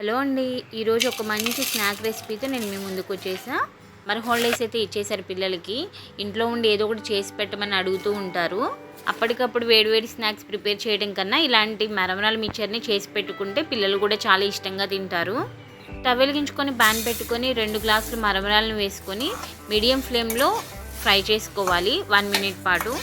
Hello అండి. ఈరోజు ఒక మంచి స్నాక్ రెసిపీతో నేను మీ ముందుకు వచ్చేసా. మరి హాలిడేస్ అయితే ఇచ్చేసారు పిల్లలకి. ఇంట్లో ఉండి ఏదో ఒకటి చేసి పెట్టమని అడుగుతూ ఉంటారు. అప్పటికప్పుడు వేడివేడి స్నాక్స్ ప్రిపేర్ చేయడం కన్నా ఇలాంటి మరమరాల మిక్చర్ని చేసి పెట్టుకుంటే పిల్లలు కూడా చాలా ఇష్టంగా తింటారు. స్టవ్ వెలిగించుకొని ప్యాన్ పెట్టుకొని రెండు గ్లాసులు మరమరాలను వేసుకొని మీడియం ఫ్లేమ్లో ఫ్రై చేసుకోవాలి. వన్ మినిట్ పాటు.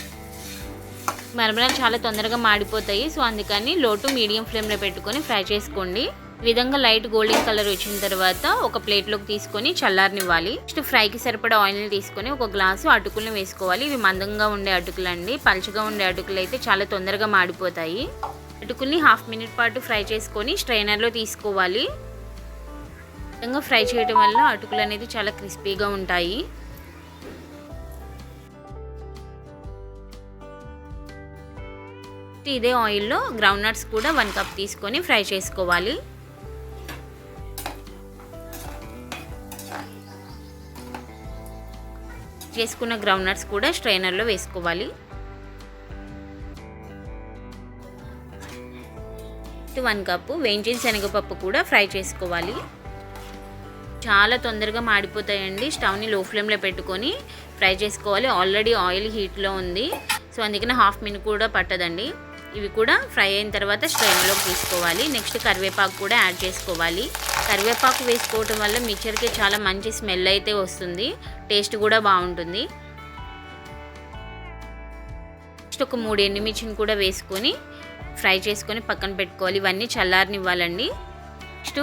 మరమరాలు చాలా తొందరగా మాడిపోతాయి. సో అందుకని లో టు మీడియం ఫ్లేమ్లో పెట్టుకొని ఫ్రై చేసుకోండి. ఈ విధంగా లైట్ గోల్డెన్ కలర్ వచ్చిన తర్వాత ఒక ప్లేట్లోకి తీసుకొని చల్లారనివ్వాలి. నెక్స్ట్ ఫ్రైకి సరిపడా ఆయిల్ని తీసుకొని ఒక గ్లాసు అటుకులను వేసుకోవాలి. ఇవి మందంగా ఉండే అటుకులు అండి పలుచగా ఉండే అటుకులు అయితే చాలా తొందరగా మాడిపోతాయి. అటుకుల్ని హాఫ్ మినిట్ పాటు ఫ్రై చేసుకొని స్ట్రైనర్లో తీసుకోవాలి. విధంగా ఫ్రై చేయడం వల్ల అటుకులు అనేది చాలా క్రిస్పీగా ఉంటాయి. ఇదే ఆయిల్లో గ్రౌండ్ నట్స్ కూడా వన్ కప్ తీసుకొని ఫ్రై చేసుకోవాలి. చేసుకున్న గ్రౌండ్ నట్స్ కూడా స్ట్రైనర్లో వేసుకోవాలి. వన్ కప్పు వేయించిన శనగపప్పు కూడా ఫ్రై చేసుకోవాలి. చాలా తొందరగా మాడిపోతాయండి. స్టవ్ని లో ఫ్లేమ్లో పెట్టుకొని ఫ్రై చేసుకోవాలి. ఆల్రెడీ ఆయిల్ హీట్లో ఉంది. సో అందుకని హాఫ్ మినిట్ కూడా పట్టదండి. ఇవి కూడా ఫ్రై అయిన తర్వాత స్ట్రైన్లోకి తీసుకోవాలి. నెక్స్ట్ కరివేపాకు కూడా యాడ్ చేసుకోవాలి. కరివేపాకు వేసుకోవటం వల్ల మిక్చర్కి చాలా మంచి స్మెల్ అయితే వస్తుంది. టేస్ట్ కూడా బాగుంటుంది. నెక్స్ట్ ఒక మూడు ఎండుమిర్చిని కూడా వేసుకొని ఫ్రై చేసుకొని పక్కన పెట్టుకోవాలి. ఇవన్నీ చల్లారనివ్వాలండి. నెక్స్ట్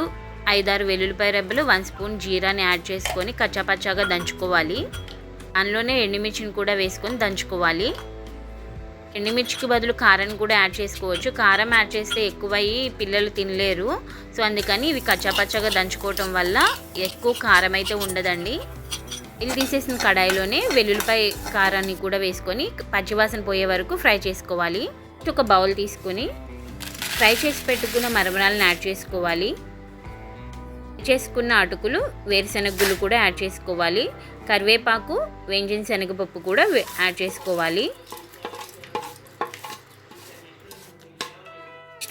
ఐదారు వెల్లుల్లిపాయ రెబ్బలు వన్ స్పూన్ జీరాని యాడ్ చేసుకొని కచ్చాపచ్చాగా దంచుకోవాలి. అందులోనే ఎండుమిర్చిని కూడా వేసుకొని దంచుకోవాలి. ఎండుమిర్చికి బదులు కారం కూడా యాడ్ చేసుకోవచ్చు. కారం యాడ్ చేస్తే ఎక్కువయ్యి పిల్లలు తినలేరు. సో అందుకని ఇవి కచ్చాపచ్చగా దంచుకోవటం వల్ల ఎక్కువ కారం అయితే ఉండదండి. ఇది తీసేసిన కడాయిలోనే వెల్లుల్లిపాయ కారాన్ని కూడా వేసుకొని పచ్చివాసన పోయే వరకు ఫ్రై చేసుకోవాలి. ఒక బౌల్ తీసుకొని ఫ్రై చేసి పెట్టుకున్న మరమరాలను యాడ్ చేసుకోవాలి. చేసుకున్న అటుకులు వేరుశనగలు కూడా యాడ్ చేసుకోవాలి. కరివేపాకు వేయించిన శనగపప్పు కూడా యాడ్ చేసుకోవాలి.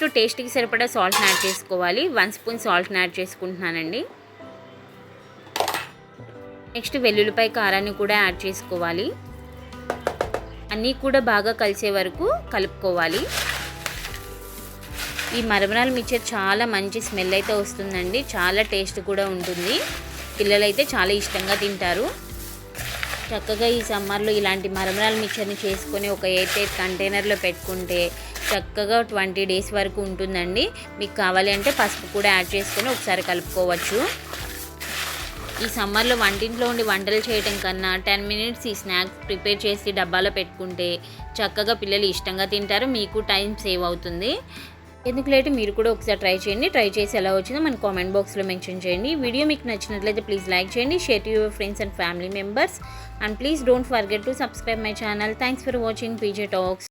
నెక్స్ట్ టేస్ట్కి సరిపడా సాల్ట్ని యాడ్ చేసుకోవాలి. వన్ స్పూన్ సాల్ట్ని యాడ్ చేసుకుంటున్నానండి. నెక్స్ట్ వెల్లుల్లిపాయ కారాన్ని కూడా యాడ్ చేసుకోవాలి. అన్నీ కూడా బాగా కలిసే వరకు కలుపుకోవాలి. ఈ మరమరాల మిక్చర్ చాలా మంచి స్మెల్ అయితే వస్తుందండి. చాలా టేస్ట్ కూడా ఉంటుంది. పిల్లలైతే చాలా ఇష్టంగా తింటారు. చక్కగా ఈ సమ్మర్లో ఇలాంటి మరమరాల మిక్చర్ని చేసుకొని ఒక ఎయిట్ ఎయిట్ కంటైనర్లో పెట్టుకుంటే చక్కగా ట్వంటీ డేస్ వరకు ఉంటుందండి. మీకు కావాలి అంటే పసుపు కూడా యాడ్ చేసుకొని ఒకసారి కలుపుకోవచ్చు. ఈ సమ్మర్లో వంటింట్లో ఉండి వంటలు చేయడం కన్నా టెన్ మినిట్స్ ఈ స్నాక్స్ ప్రిపేర్ చేసి డబ్బాలో పెట్టుకుంటే చక్కగా పిల్లలు ఇష్టంగా తింటారు. మీకు టైం సేవ్ అవుతుంది. ఎందుకు లేట్ మీరు కూడా ఒకసారి ట్రై చేయండి ట్రై చేసి ఎలా వచ్చిందో మన కామెంట్ బాక్స్లో మెన్షన్ చేయండి. వీడియో మీకు నచ్చినట్లయితే ప్లీజ్ లైక్ చేయండి share to your friends and family members and please don't forget to subscribe my channel thanks for watching PJ talks